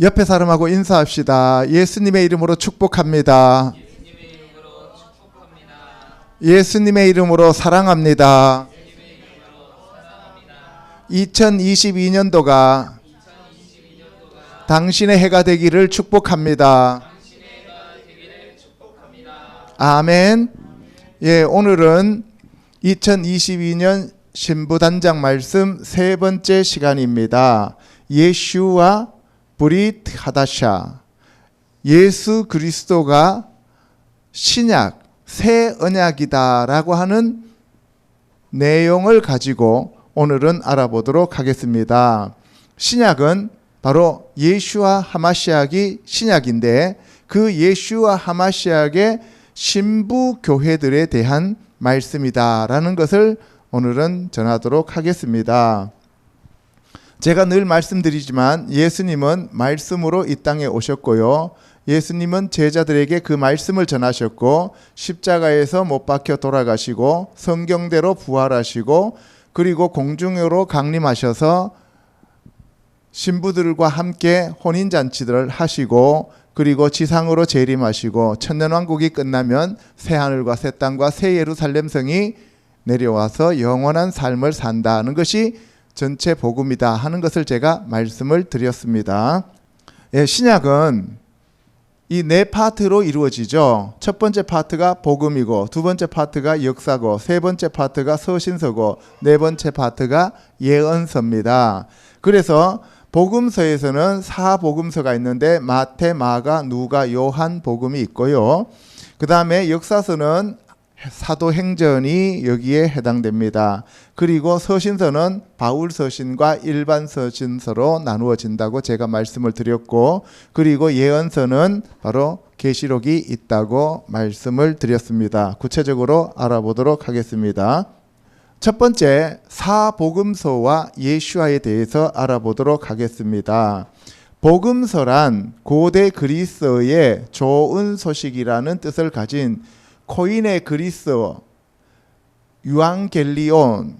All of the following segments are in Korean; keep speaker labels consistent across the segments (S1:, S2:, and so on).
S1: 옆에 사람하고 인사합시다. 예수님의 이름으로 축복합니다. 예수님의 이름으로 사랑합니다. 2022년도가 당신의 해가 되기를 축복합니다. 아멘. 예, 오늘은 2022년 신부단장 말씀 세 번째 시간입니다. 예슈와 브릿 하다샤. 예수 그리스도가 신약, 새 언약이다라고 하는 내용을 가지고 오늘은 알아보도록 하겠습니다. 신약은 바로 예슈와 하마시약이 신약인데 그 예슈와 하마시약의 신부 교회들에 대한 말씀이다라는 것을 오늘은 전하도록 하겠습니다. 제가 늘 말씀드리지만 예수님은 말씀으로 이 땅에 오셨고요. 예수님은 제자들에게 그 말씀을 전하셨고 십자가에서 못 박혀 돌아가시고 성경대로 부활하시고 그리고 공중으로 강림하셔서 신부들과 함께 혼인 잔치들을 하시고 그리고 지상으로 재림하시고 천년 왕국이 끝나면 새 하늘과 새 땅과 새 예루살렘 성이 내려와서 영원한 삶을 산다는 것이 전체 복음이다 하는 것을 제가 말씀을 드렸습니다. 예, 신약은 이 네 파트로 이루어지죠. 첫 번째 파트가 복음이고 두 번째 파트가 역사고 세 번째 파트가 서신서고 네 번째 파트가 예언서입니다. 그래서 복음서에서는 사복음서가 있는데 마태, 마가, 누가, 요한 복음이 있고요. 그 다음에 역사서는 사도행전이 여기에 해당됩니다. 그리고 서신서는 바울 서신과 일반 서신서로 나누어진다고 제가 말씀을 드렸고 그리고 예언서는 바로 계시록이 있다고 말씀을 드렸습니다. 구체적으로 알아보도록 하겠습니다. 첫 번째 사복음서와 예수와에 대해서 알아보도록 하겠습니다. 복음서란 고대 그리스어의 좋은 소식이라는 뜻을 가진 코인의 그리스어 유앙겔리온이라는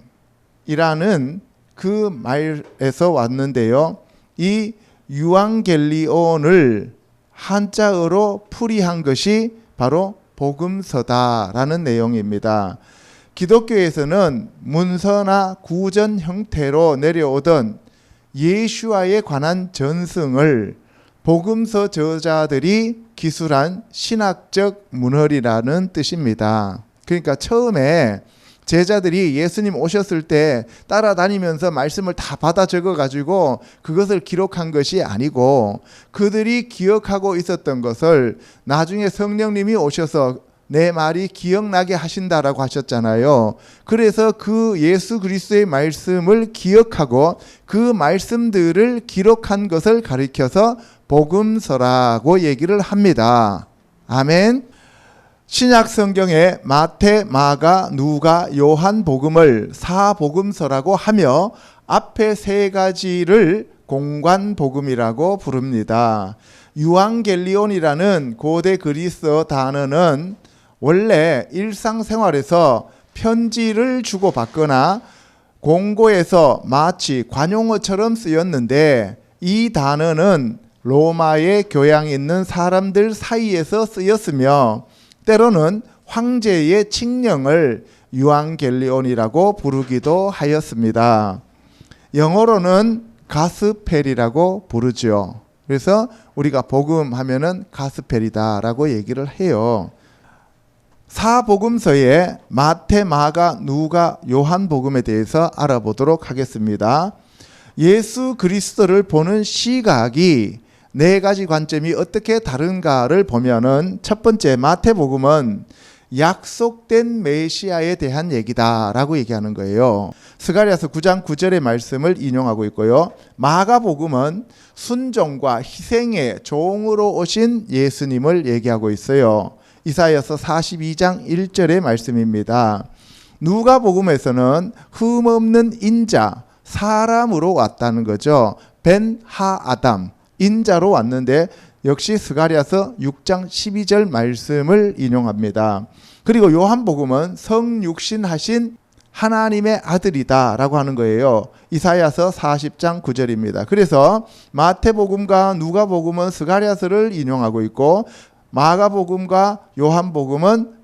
S1: 그 말에서 왔는데요. 이 유앙겔리온을 한자어로 풀이한 것이 바로 복음서다라는 내용입니다. 기독교에서는 문서나 구전 형태로 내려오던 예수와에 관한 전승을 복음서 저자들이 기술한 신학적 문헌이라는 뜻입니다. 그러니까 처음에 제자들이 예수님 오셨을 때 따라다니면서 말씀을 다 받아 적어 가지고 그것을 기록한 것이 아니고 그들이 기억하고 있었던 것을 나중에 성령님이 오셔서 내 말이 기억나게 하신다라고 하셨잖아요. 그래서 그 예수 그리스도의 말씀을 기억하고 그 말씀들을 기록한 것을 가리켜서 복음서라고 얘기를 합니다. 아멘. 신약 성경의 마태, 마가, 누가, 요한 복음을 사복음서라고 하며 앞에 세 가지를 공관 복음이라고 부릅니다. 유앙겔리온이라는 고대 그리스어 단어는 원래 일상생활에서 편지를 주고받거나 공고에서 마치 관용어처럼 쓰였는데 이 단어는 로마의 교양 있는 사람들 사이에서 쓰였으며 때로는 황제의 칙령을 유앙겔리온이라고 부르기도 하였습니다. 영어로는 가스펠이라고 부르죠. 그래서 우리가 복음 하면은 가스펠이다라고 얘기를 해요. 사복음서의 마태, 마가, 누가, 요한 복음에 대해서 알아보도록 하겠습니다. 예수 그리스도를 보는 시각이 네 가지 관점이 어떻게 다른가를 보면은 첫 번째 마태복음은 약속된 메시아에 대한 얘기다라고 얘기하는 거예요. 스가리아서 9장 9절의 말씀을 인용하고 있고요. 마가복음은 순종과 희생의 종으로 오신 예수님을 얘기하고 있어요. 이사야서 42장 1절의 말씀입니다. 누가복음에서는 흠없는 인자 사람으로 왔다는 거죠. 벤 하 아담 인자로 왔는데 역시 스가리아서 6장 12절 말씀을 인용합니다. 그리고 요한복음은 성육신하신 하나님의 아들이다라고 하는 거예요. 이사야서 40장 9절입니다. 그래서 마태복음과 누가복음은 스가랴서를 인용하고 있고 마가복음과 요한복음은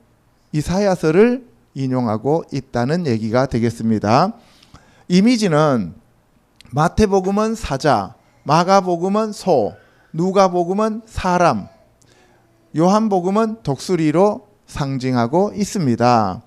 S1: 이사야서를 인용하고 있다는 얘기가 되겠습니다. 이미지는 마태복음은 사자, 마가복음은 소, 누가복음은 사람, 요한복음은 독수리로 상징하고 있습니다.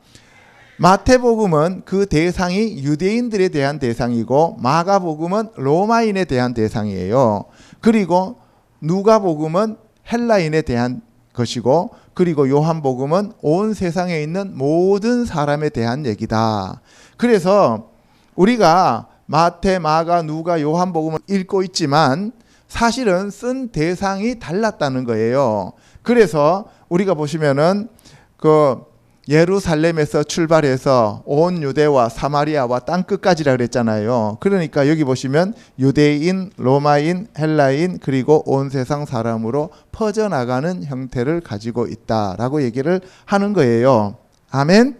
S1: 마태복음은 그 대상이 유대인들에 대한 대상이고 마가복음은 로마인에 대한 대상이에요. 그리고 누가복음은 헬라인에 대한 것이고 그리고 요한복음은 온 세상에 있는 모든 사람에 대한 얘기다. 그래서 우리가 마태, 마가, 누가, 요한복음을 읽고 있지만 사실은 쓴 대상이 달랐다는 거예요. 그래서 우리가 보시면은 그 예루살렘에서 출발해서 온 유대와 사마리아와 땅 끝까지라 그랬잖아요. 그러니까 여기 보시면 유대인, 로마인, 헬라인 그리고 온 세상 사람으로 퍼져 나가는 형태를 가지고 있다라고 얘기를 하는 거예요. 아멘.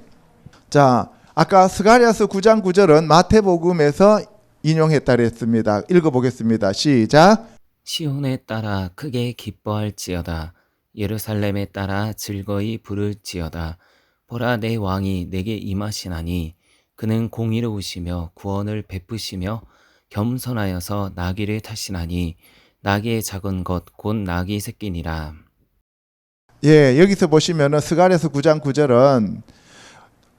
S1: 자, 아까 스가랴서 9장 9절은 마태복음에서 인용했다 그랬습니다. 읽어 보겠습니다. 시작.
S2: 시온에 따라 크게 기뻐할지어다. 예루살렘에 따라 즐거이 부를지어다. 보라 내 왕이 내게 임하시나니 그는 공의로우시며 구원을 베푸시며 겸손하여서 나귀를 타시나니 나귀의 작은 것 곧 나귀 새끼니라.
S1: 예, 여기서 보시면은 스가랴서 9장 9절은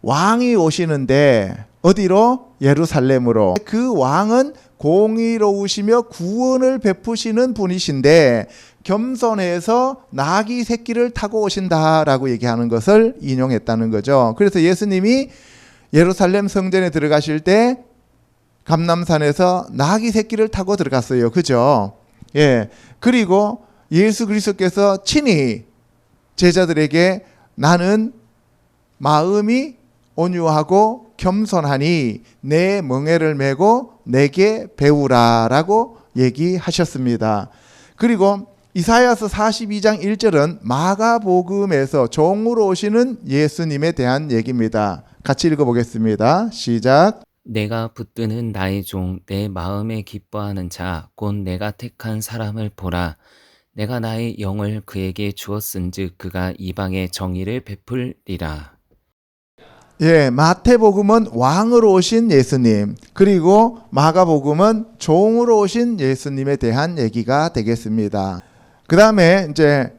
S1: 왕이 오시는데 어디로? 예루살렘으로. 그 왕은 공의로우시며 구원을 베푸시는 분이신데 겸손해서 나귀 새끼를 타고 오신다라고 얘기하는 것을 인용했다는 거죠. 그래서 예수님이 예루살렘 성전에 들어가실 때 감남산에서 나귀 새끼를 타고 들어갔어요. 그죠? 예. 그리고 예수 그리스도께서 친히 제자들에게 나는 마음이 온유하고 겸손하니 내 멍에를 메고 내게 배우라라고 얘기하셨습니다. 그리고 이사야서 42장 1절은 마가복음에서 종으로 오시는 예수님에 대한 얘기입니다. 같이 읽어보겠습니다. 시작.
S2: 내가 붙드는 나의 종, 내 마음에 기뻐하는 자, 곧 내가 택한 사람을 보라. 내가 나의 영을 그에게 주었은즉 그가 이방의 정의를 베풀리라.
S1: 예, 마태복음은 왕으로 오신 예수님, 그리고 마가복음은 종으로 오신 예수님에 대한 얘기가 되겠습니다. 그 다음에 이제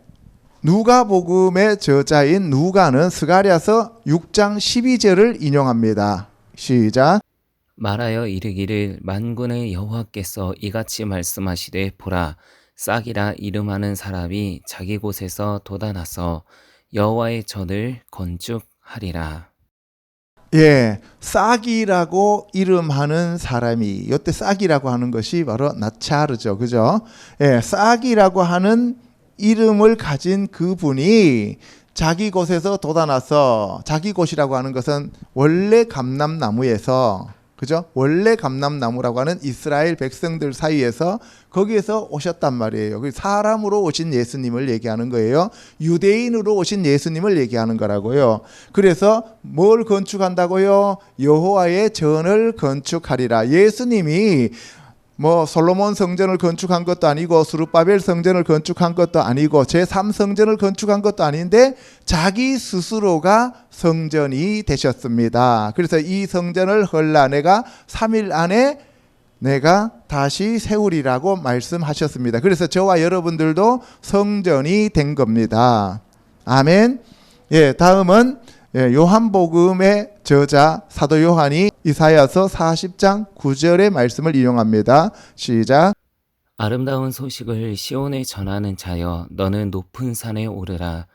S1: 누가복음의 저자인 누가는 스가랴서 6장 12절을 인용합니다. 시작.
S2: 말하여 이르기를 만군의 여호와께서 이같이 말씀하시되 보라 싹이라 이름하는 사람이 자기 곳에서 돋아나서 여호와의 전을 건축하리라.
S1: 예, 싹이라고 이름하는 사람이 이때 싹이라고 하는 것이 바로 나차르죠, 그죠? 예, 싹이라고 하는 이름을 가진 그분이 자기 곳에서 돋아나서 자기 곳이라고 하는 것은 원래 감람나무에서 그죠? 원래 감람나무라고 하는 이스라엘 백성들 사이에서 거기에서 오셨단 말이에요. 그 사람으로 오신 예수님을 얘기하는 거예요. 유대인으로 오신 예수님을 얘기하는 거라고요. 그래서 뭘 건축한다고요? 여호와의 전을 건축하리라. 예수님이 뭐 솔로몬 성전을 건축한 것도 아니고 수르바벨 성전을 건축한 것도 아니고 제3 성전을 건축한 것도 아닌데 자기 스스로가 성전이 되셨습니다. 그래서 이 성전을 헐라 내가 3일 안에 내가 다시 세우리라고 말씀하셨습니다. 그래서 저와 여러분들도 성전이 된 겁니다. 아멘. 예, 다음은 예, 요한복음의 저자 사도 요한이 이사야서 40장 9절의 말씀을 인용합니다. 시작.
S2: 아름다운 소식을 시온에 전하는 자여 너는 높은 산에 오르라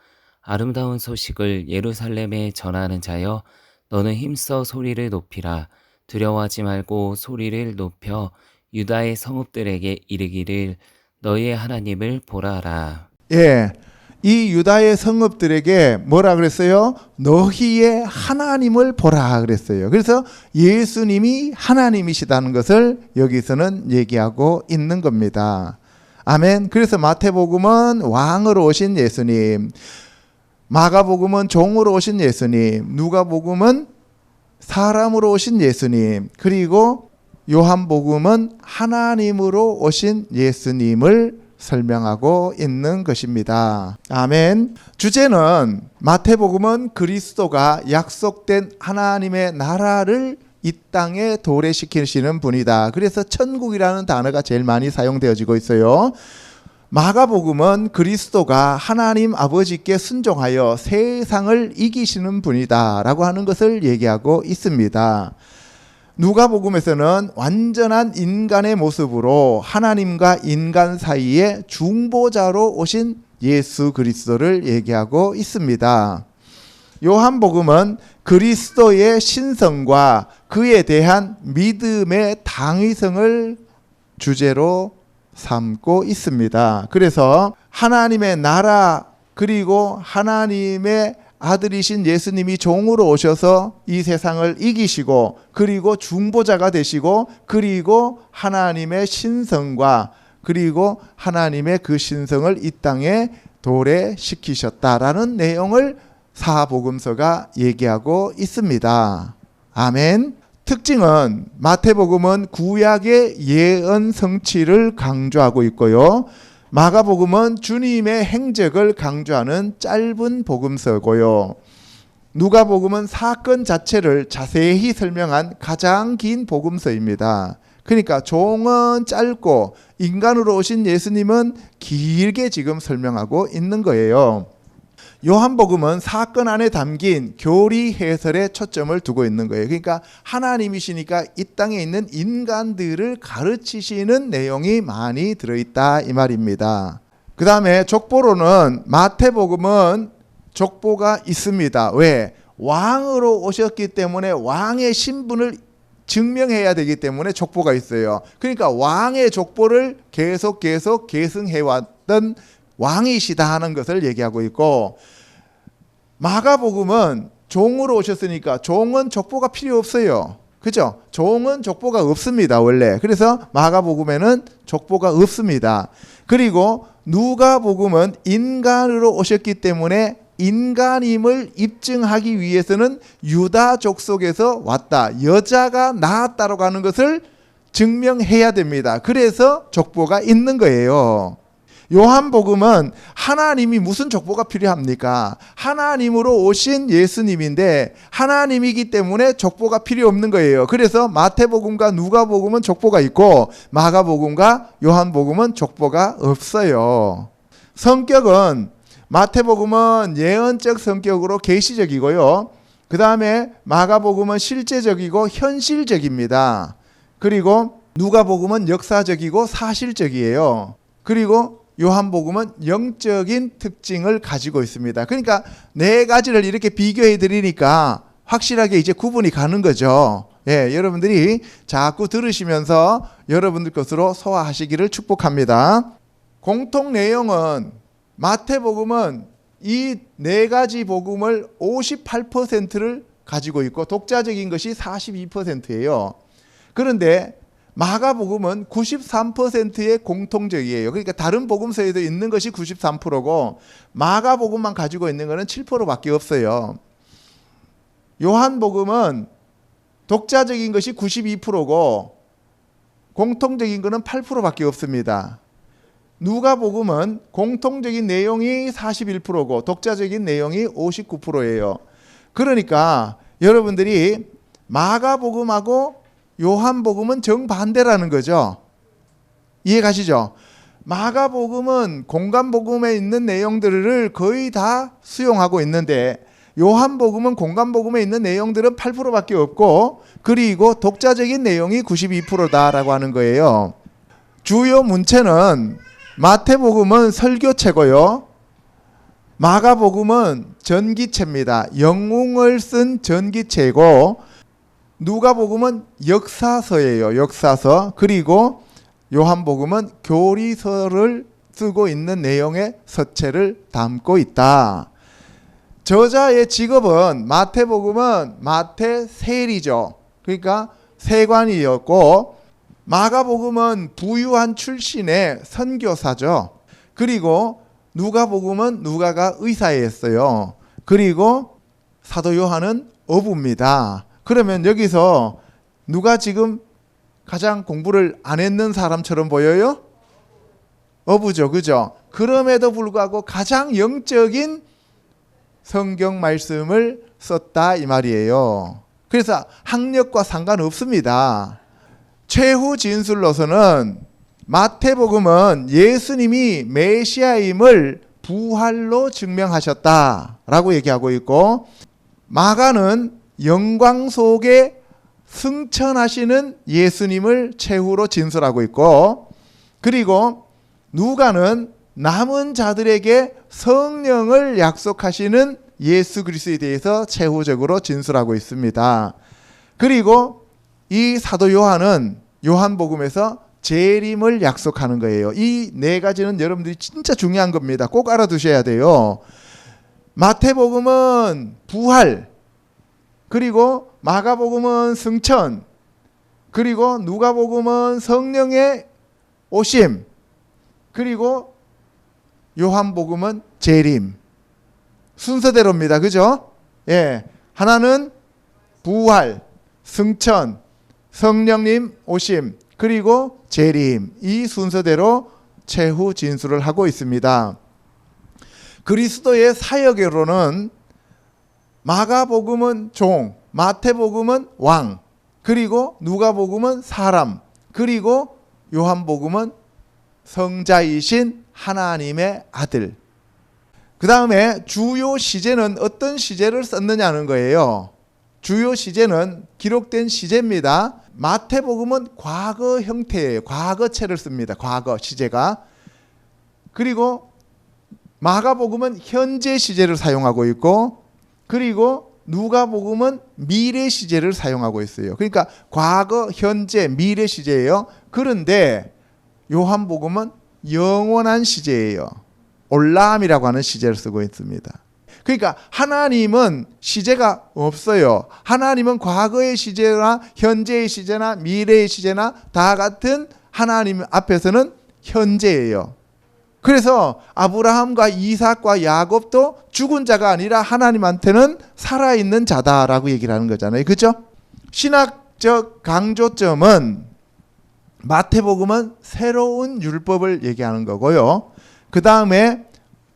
S2: 아름다운 소식을 예루살렘에 전하는 자여 너는 힘써 소리를 높이라 두려워하지 말고 소리를 높여 유다의 성읍들에게 이르기를 너희의 하나님을 보라라
S1: 예. 이 유다의 성읍들에게 뭐라 그랬어요? 너희의 하나님을 보라 그랬어요. 그래서 예수님이 하나님이시다는 것을 여기서는 얘기하고 있는 겁니다. 아멘. 그래서 마태복음은 왕으로 오신 예수님, 마가복음은 종으로 오신 예수님, 누가복음은 사람으로 오신 예수님 그리고 요한복음은 하나님으로 오신 예수님을 설명하고 있는 것입니다. 아멘. 주제는 마태복음은 그리스도가 약속된 하나님의 나라를 이 땅에 도래시키시는 분이다. 그래서 천국이라는 단어가 제일 많이 사용되어지고 있어요. 마가복음은 그리스도가 하나님 아버지께 순종하여 세상을 이기시는 분이다라고 하는 것을 얘기하고 있습니다. 누가복음에서는 완전한 인간의 모습으로 하나님과 인간 사이에 중보자로 오신 예수 그리스도를 얘기하고 있습니다. 요한복음은 그리스도의 신성과 그에 대한 믿음의 당위성을 주제로 삼고 있습니다. 그래서 하나님의 나라 그리고 하나님의 아들이신 예수님이 종으로 오셔서 이 세상을 이기시고 그리고 중보자가 되시고 그리고 하나님의 신성과 그리고 하나님의 그 신성을 이 땅에 도래시키셨다라는 내용을 사복음서가 얘기하고 있습니다. 아멘. 특징은 마태복음은 구약의 예언 성취를 강조하고 있고요. 마가복음은 주님의 행적을 강조하는 짧은 복음서고요. 누가복음은 사건 자체를 자세히 설명한 가장 긴 복음서입니다. 그러니까 종은 짧고 인간으로 오신 예수님은 길게 지금 설명하고 있는 거예요. 요한복음은 사건 안에 담긴 교리 해설에 초점을 두고 있는 거예요. 그러니까 하나님이시니까 이 땅에 있는 인간들을 가르치시는 내용이 많이 들어있다 이 말입니다. 그 다음에 족보로는 마태복음은 족보가 있습니다. 왜? 왕으로 오셨기 때문에 왕의 신분을 증명해야 되기 때문에 족보가 있어요. 그러니까 왕의 족보를 계속 계속 계승해 왔던 왕이시다 하는 것을 얘기하고 있고 마가복음은 종으로 오셨으니까 종은 족보가 필요 없어요. 그죠? 종은 족보가 없습니다, 원래. 그래서 마가복음에는 족보가 없습니다. 그리고 누가복음은 인간으로 오셨기 때문에 인간임을 입증하기 위해서는 유다 족 속에서 왔다. 여자가 낳았다라고 하는 것을 증명해야 됩니다. 그래서 족보가 있는 거예요. 요한복음은 하나님이 무슨 족보가 필요합니까? 하나님으로 오신 예수님인데 하나님이기 때문에 족보가 필요 없는 거예요. 그래서 마태복음과 누가복음은 족보가 있고 마가복음과 요한복음은 족보가 없어요. 성격은 마태복음은 예언적 성격으로 계시적이고요. 그 다음에 마가복음은 실제적이고 현실적입니다. 그리고 누가복음은 역사적이고 사실적이에요. 그리고 요한복음은 영적인 특징을 가지고 있습니다. 그러니까 네 가지를 이렇게 비교해 드리니까 확실하게 이제 구분이 가는 거죠. 예, 여러분들이 자꾸 들으시면서 여러분들 것으로 소화하시기를 축복합니다. 공통 내용은 마태복음은 이 네 가지 복음을 58%를 가지고 있고 독자적인 것이 42%예요. 그런데 마가복음은 93%의 공통적이에요. 그러니까 다른 복음서에도 있는 것이 93%고 마가복음만 가지고 있는 것은 7%밖에 없어요. 요한복음은 독자적인 것이 92%고 공통적인 것은 8%밖에 없습니다. 누가복음은 공통적인 내용이 41%고 독자적인 내용이 59%예요. 그러니까 여러분들이 마가복음하고 요한복음은 정반대라는 거죠. 이해 가시죠? 마가복음은 공간복음에 있는 내용들을 거의 다 수용하고 있는데 요한복음은 공간복음에 있는 내용들은 8%밖에 없고 그리고 독자적인 내용이 92%다라고 하는 거예요. 주요 문체는 마태복음은 설교체고요. 마가복음은 전기체입니다. 영웅을 쓴 전기체고 누가복음은 역사서예요. 역사서. 그리고 요한복음은 교리서를 쓰고 있는 내용의 서체를 담고 있다. 저자의 직업은 마태복음은 마태 세리죠. 그러니까 세관이었고 마가복음은 부유한 출신의 선교사죠. 그리고 누가복음은 누가가 의사였어요. 그리고 사도 요한은 어부입니다. 그러면 여기서 누가 지금 가장 공부를 안 했는 사람처럼 보여요? 어부죠, 그죠? 그럼에도 불구하고 가장 영적인 성경 말씀을 썼다 이 말이에요. 그래서 학력과 상관없습니다. 최후 진술로서는 마태복음은 예수님이 메시아임을 부활로 증명하셨다라고 얘기하고 있고 마가는 영광 속에 승천하시는 예수님을 최후로 진술하고 있고 그리고 누가는 남은 자들에게 성령을 약속하시는 예수 그리스도에 대해서 최후적으로 진술하고 있습니다. 그리고 이 사도 요한은 요한복음에서 재림을 약속하는 거예요. 이 네 가지는 여러분들이 진짜 중요한 겁니다. 꼭 알아두셔야 돼요. 마태복음은 부활, 그리고 마가복음은 승천, 그리고 누가복음은 성령의 오심, 그리고 요한복음은 재림. 순서대로입니다. 그죠? 예. 하나는 부활, 승천, 성령님 오심, 그리고 재림. 이 순서대로 최후 진술을 하고 있습니다. 그리스도의 사역으로는 마가복음은 종, 마태복음은 왕, 그리고 누가복음은 사람, 그리고 요한복음은 성자이신 하나님의 아들. 그 다음에 주요 시제는 어떤 시제를 썼느냐는 거예요. 주요 시제는 기록된 시제입니다. 마태복음은 과거 형태예요. 과거체를 씁니다. 과거 시제가. 그리고 마가복음은 현재 시제를 사용하고 있고 그리고 누가복음은 미래 시제를 사용하고 있어요. 그러니까 과거, 현재, 미래 시제예요. 그런데 요한복음은 영원한 시제예요. 올라함이라고 하는 시제를 쓰고 있습니다. 그러니까 하나님은 시제가 없어요. 하나님은 과거의 시제나 현재의 시제나 미래의 시제나 다 같은 하나님 앞에서는 현재예요. 그래서 아브라함과 이삭과 야곱도 죽은 자가 아니라 하나님한테는 살아있는 자다라고 얘기를 하는 거잖아요. 그죠? 신학적 강조점은 마태복음은 새로운 율법을 얘기하는 거고요. 그 다음에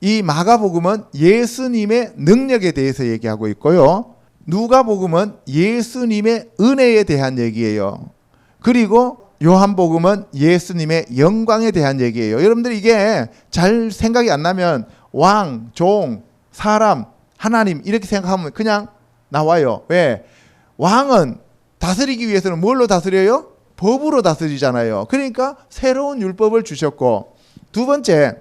S1: 이 마가복음은 예수님의 능력에 대해서 얘기하고 있고요. 누가복음은 예수님의 은혜에 대한 얘기예요. 그리고 요한복음은 예수님의 영광에 대한 얘기예요. 여러분들 이게 잘 생각이 안 나면 왕, 종, 사람, 하나님 이렇게 생각하면 그냥 나와요. 왜? 왕은 다스리기 위해서는 뭘로 다스려요? 법으로 다스리잖아요. 그러니까 새로운 율법을 주셨고 두 번째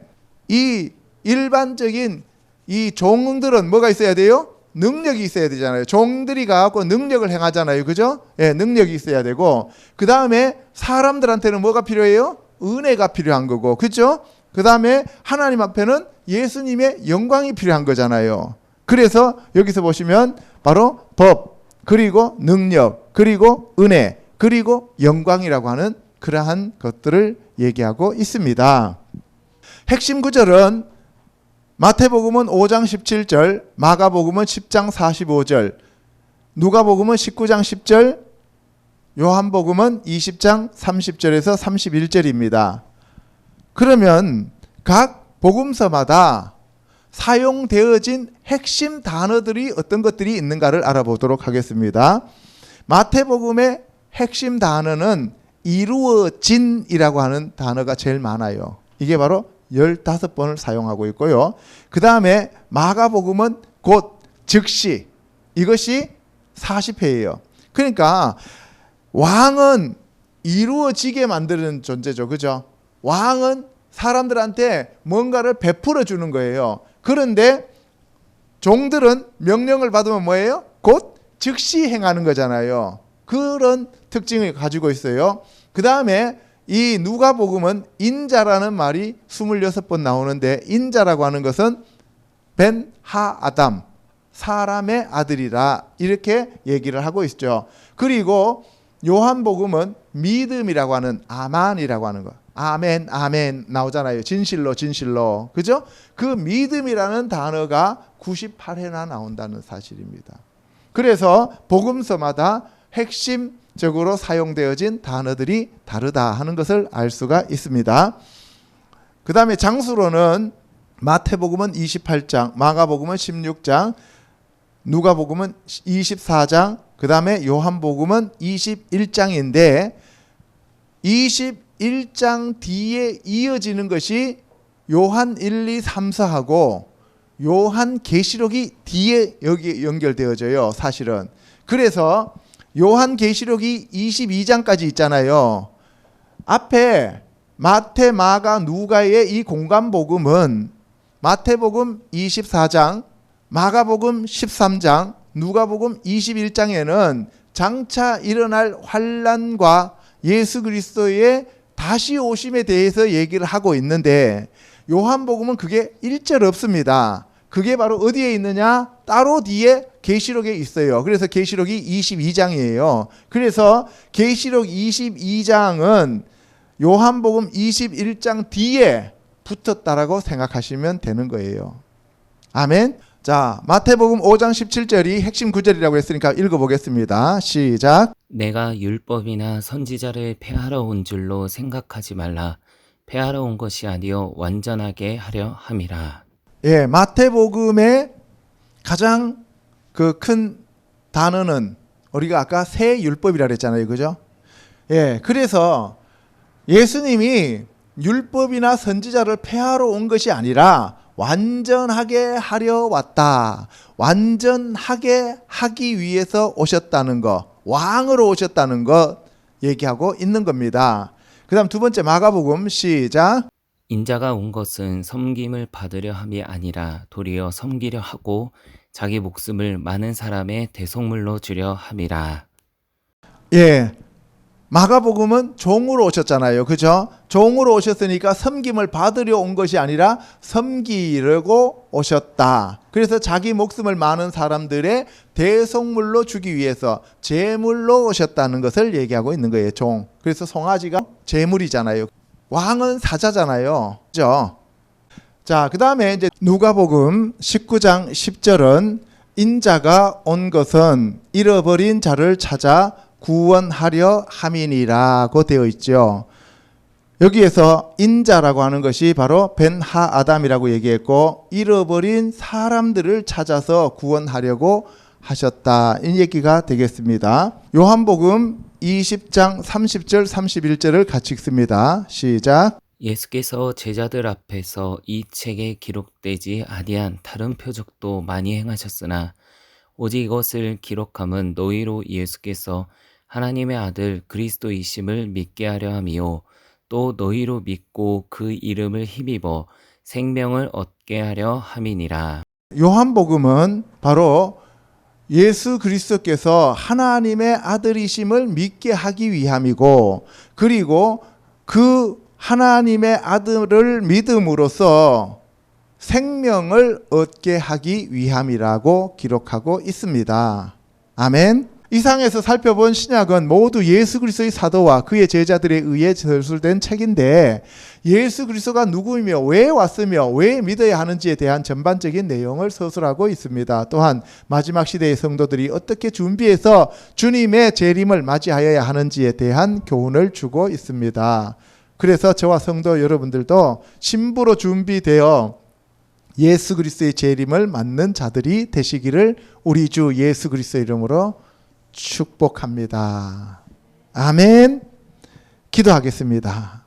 S1: 이 일반적인 이 종들은 뭐가 있어야 돼요? 능력이 있어야 되잖아요. 종들이 가고 능력을 행하잖아요. 그죠? 예, 능력이 있어야 되고 그 다음에 사람들한테는 뭐가 필요해요? 은혜가 필요한 거고, 그죠? 그 다음에 하나님 앞에는 예수님의 영광이 필요한 거잖아요. 그래서 여기서 보시면 바로 법, 그리고 능력, 그리고 은혜, 그리고 영광이라고 하는 그러한 것들을 얘기하고 있습니다. 핵심 구절은 마태복음은 5장 17절, 마가복음은 10장 45절, 누가복음은 19장 10절, 요한복음은 20장 30절에서 31절입니다. 그러면 각 복음서마다 사용되어진 핵심 단어들이 어떤 것들이 있는가를 알아보도록 하겠습니다. 마태복음의 핵심 단어는 이루어진이라고 하는 단어가 제일 많아요. 이게 바로 15번을 사용하고 있고요. 그 다음에 마가복음은 곧 즉시 이것이 40회예요. 그러니까 왕은 이루어지게 만드는 존재죠. 그죠? 왕은 사람들한테 뭔가를 베풀어 주는 거예요. 그런데 종들은 명령을 받으면 뭐예요? 곧 즉시 행하는 거잖아요. 그런 특징을 가지고 있어요. 그 다음에 이 누가복음은 인자라는 말이 26번 나오는데 인자라고 하는 것은 벤 하 아담 사람의 아들이라 이렇게 얘기를 하고 있죠. 그리고 요한복음은 믿음이라고 하는 아만이라고 하는 거. 아멘 아멘 나오잖아요. 진실로 진실로. 그죠? 그 믿음이라는 단어가 98회나 나온다는 사실입니다. 그래서 복음서마다 핵심 적으로 사용되어진 단어들이 다르다 하는 것을 알 수가 있습니다. 그 다음에 장수로는 마태복음은 28장, 마가복음은 16장, 누가복음은 24장, 그 다음에 요한복음은 21장인데 21장 뒤에 이어지는 것이 요한 1, 2, 3, 4하고 요한 계시록이 뒤에 여기 연결되어져요. 사실은. 그래서 요한 계시록이 22장까지 있잖아요. 앞에 마태, 마가, 누가의 이 공간 복음은 마태복음 24장, 마가복음 13장, 누가복음 21장에는 장차 일어날 환란과 예수 그리스도의 다시 오심에 대해서 얘기를 하고 있는데 요한복음은 그게 일절 없습니다. 그게 바로 어디에 있느냐? 따로 뒤에 계시록에 있어요. 그래서 계시록이 22장이에요. 그래서 계시록 22장은 요한복음 21장 뒤에 붙었다라고 생각하시면 되는 거예요. 아멘. 자, 마태복음 5장 17절이 핵심 구절이라고 했으니까 읽어 보겠습니다. 시작.
S2: 내가 율법이나 선지자를 폐하러 온 줄로 생각하지 말라. 폐하러 온 것이 아니요 완전하게 하려 함이라.
S1: 예, 마태복음의 가장 그 큰 단어는 우리가 아까 새 율법이라 그랬잖아요. 그죠? 예, 그래서 예수님이 율법이나 선지자를 폐하러 온 것이 아니라 완전하게 하려 왔다. 완전하게 하기 위해서 오셨다는 거. 왕으로 오셨다는 것 얘기하고 있는 겁니다. 그 다음 두 번째 마가복음 시작.
S2: 인자가 온 것은 섬김을 받으려 함이 아니라 도리어 섬기려 하고 자기 목숨을 많은 사람의 대속물로 주려 함이라.
S1: 예. 마가복음은 종으로 오셨잖아요. 그죠? 종으로 오셨으니까 섬김을 받으려 온 것이 아니라 섬기려고 오셨다. 그래서 자기 목숨을 많은 사람들의 대속물로 주기 위해서 제물로 오셨다는 것을 얘기하고 있는 거예요. 종. 그래서 송아지가 제물이잖아요. 왕은 사자잖아요. 그죠? 자, 그 다음에 이제 누가복음 19장 10절은 인자가 온 것은 잃어버린 자를 찾아 구원하려 함이니라고 되어 있죠. 여기에서 인자라고 하는 것이 바로 벤하 아담이라고 얘기했고 잃어버린 사람들을 찾아서 구원하려고 하셨다. 이 얘기가 되겠습니다. 요한복음 20장 30절 31절을 같이 읽습니다. 시작.
S2: 예수께서 제자들 앞에서 이 책에 기록되지 아니한 다른 표적도 많이 행하셨으나 오직 이것을 기록함은 너희로 예수께서 하나님의 아들 그리스도이심을 믿게 하려 함이요 또 너희로 믿고 그 이름을 힘입어 생명을 얻게 하려 함이니라.
S1: 요한복음은 바로 예수 그리스도께서 하나님의 아들이심을 믿게 하기 위함이고 그리고 그 하나님의 아들을 믿음으로써 생명을 얻게 하기 위함이라고 기록하고 있습니다. 아멘. 이상에서 살펴본 신약은 모두 예수 그리스도의 사도와 그의 제자들에 의해 저술된 책인데 예수 그리스도가 누구이며 왜 왔으며 왜 믿어야 하는지에 대한 전반적인 내용을 서술하고 있습니다. 또한 마지막 시대의 성도들이 어떻게 준비해서 주님의 재림을 맞이하여야 하는지에 대한 교훈을 주고 있습니다. 그래서 저와 성도 여러분들도 신부로 준비되어 예수 그리스도의 재림을 맞는 자들이 되시기를 우리 주 예수 그리스도 이름으로 축복합니다. 아멘. 기도하겠습니다.